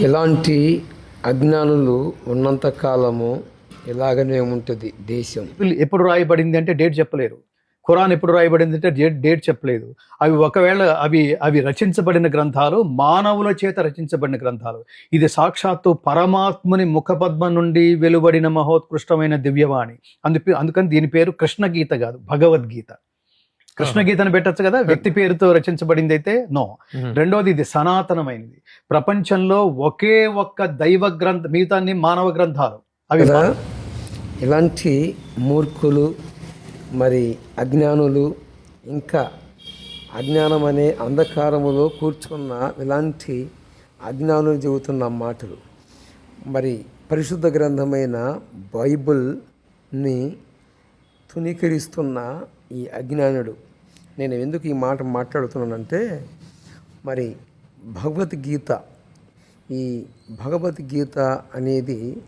ఇలాంటి అజ్ఞానులు ఉన్నంత కాలము ఇలాగనే ఉంటుంది దేశం. ఎప్పుడు రాయబడింది అంటే డేట్ చెప్పలేరు. ఖురాన్ ఎప్పుడు రాయబడింది అంటే డేట్ డేట్ చెప్పలేదు. అవి ఒకవేళ అవి అవి రచించబడిన గ్రంథాలు మానవుల చేత రచించబడిన గ్రంథాలు. ఇది సాక్షాత్తు పరమాత్ముని ముఖపద్మ నుండి వెలువడిన మహోత్కృష్టమైన దివ్యవాణి. అందు అందుకని దీని పేరు కృష్ణ గీత కాదు భగవద్గీత. కృష్ణ గీతను పెట్టచ్చు కదా? వ్యక్తి పేరుతో రచించబడింది అయితే నో రెండోది ఇది సనాతనమైనది. ప్రపంచంలో ఒకే ఒక్క దైవ గ్రంథ మిగతాన్ని మానవ గ్రంథాలు. అవి ఇలాంటి మూర్ఖులు మరి అజ్ఞానులు ఇంకా అజ్ఞానం అనే అంధకారములో కూర్చున్న ఇలాంటి అజ్ఞానులు చెబుతున్న మాటలు. మరి పరిశుద్ధ గ్రంథమైన బైబిల్ని తునీకరిస్తున్న ఈ అజ్ఞానుడు. నేను ఎందుకు ఈ మాట మాట్లాడుతున్నానంటే మరి భగవద్గీత ఈ భగవద్గీత అనేది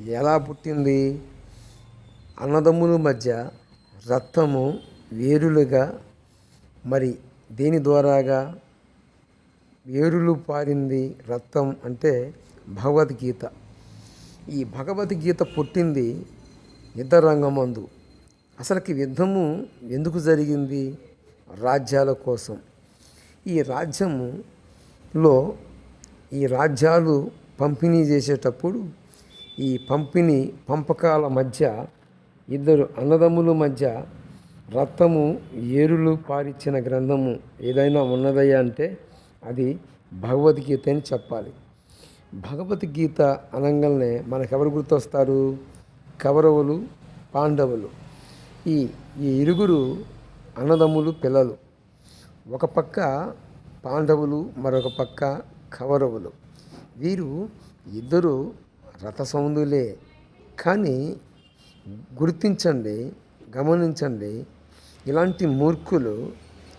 ఎలా పుట్టింది? అన్నదమ్ముల మధ్య రక్తము వేరులుగా మరి దేని ద్వారాగా వేరులు పారింది రక్తం అంటే భగవద్గీత. ఈ భగవద్గీత పుట్టింది యుద్ధరంగమందు. అసలుకి యుద్ధము ఎందుకు జరిగింది? రాజ్యాల కోసం. ఈ రాజ్యములో ఈ రాజ్యాలు పంపిణీ చేసేటప్పుడు ఈ పంపిణీ పంపకాల మధ్య ఇద్దరు అన్నదమ్ముల మధ్య రక్తము ఏరులు పారిచ్చిన గ్రంథము ఏదైనా ఉన్నదయ్యా అంటే అది భగవద్గీత అని చెప్పాలి. భగవద్గీత అనగానే మనకెవరు గుర్తొస్తారు? కౌరవులు పాండవులు. ఈ ఈ ఇరుగురు అన్నదమ్ములు పిల్లలు. ఒక పక్క పాండవులు మరొక పక్క కౌరవులు. వీరు ఇద్దరు రథసౌందులే. కానీ గుర్తించండి గమనించండి ఇలాంటి మూర్ఖులు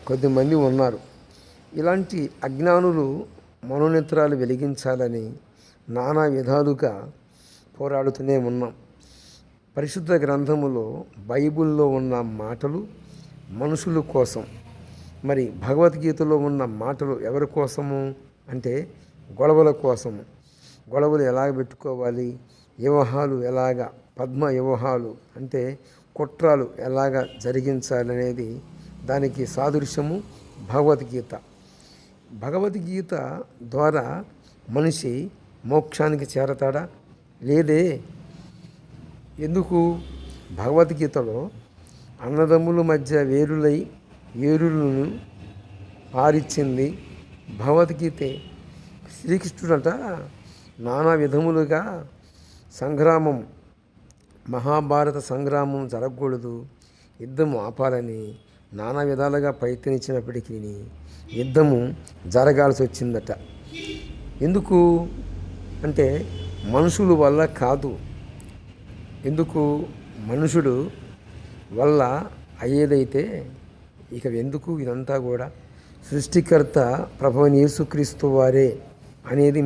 కొద్దిమంది ఉన్నారు. ఇలాంటి అజ్ఞానులు మనోనేత్రాలు వెలిగించాలని నానా విధాలుగా పోరాడుతూనే ఉన్నాం. పరిశుద్ధ గ్రంథములో బైబిల్లో ఉన్న మాటలు మనుషుల కోసం. మరి భగవద్గీతలో ఉన్న మాటలు ఎవరి కోసము? అంటే గొడవల కోసము. గొడవలు ఎలాగ పెట్టుకోవాలి? వివాహాలు ఎలాగ? పద్మ వివాహాలు అంటే కుట్రాలు ఎలాగ జరిగించాలనేది దానికి సాదృశ్యము భగవద్గీత. భగవద్గీత ద్వారా మనిషి మోక్షానికి చేరతాడా? లేదే. ఎందుకు? భగవద్గీతలో అన్నదమ్ముల మధ్య వేరులై ఏరులను పారిచ్చింది భగవద్గీతే. శ్రీకృష్ణుడట నానా విధములుగా సంగ్రామం మహాభారత సంగ్రామం జరగకూడదు యుద్ధం ఆపాలని నానా విధాలుగా ప్రయత్నించినప్పటికీ యుద్ధము జరగాల్సి వచ్చిందట. ఎందుకు అంటే మనుషుల వల్ల కాదు. ఎందుకు? మనుషుడు వల్ల అయ్యేదైతే ఇక ఎందుకు ఇదంతా కూడా సృష్టికర్త ప్రభువని యేసుక్రీస్తు వారే అనేది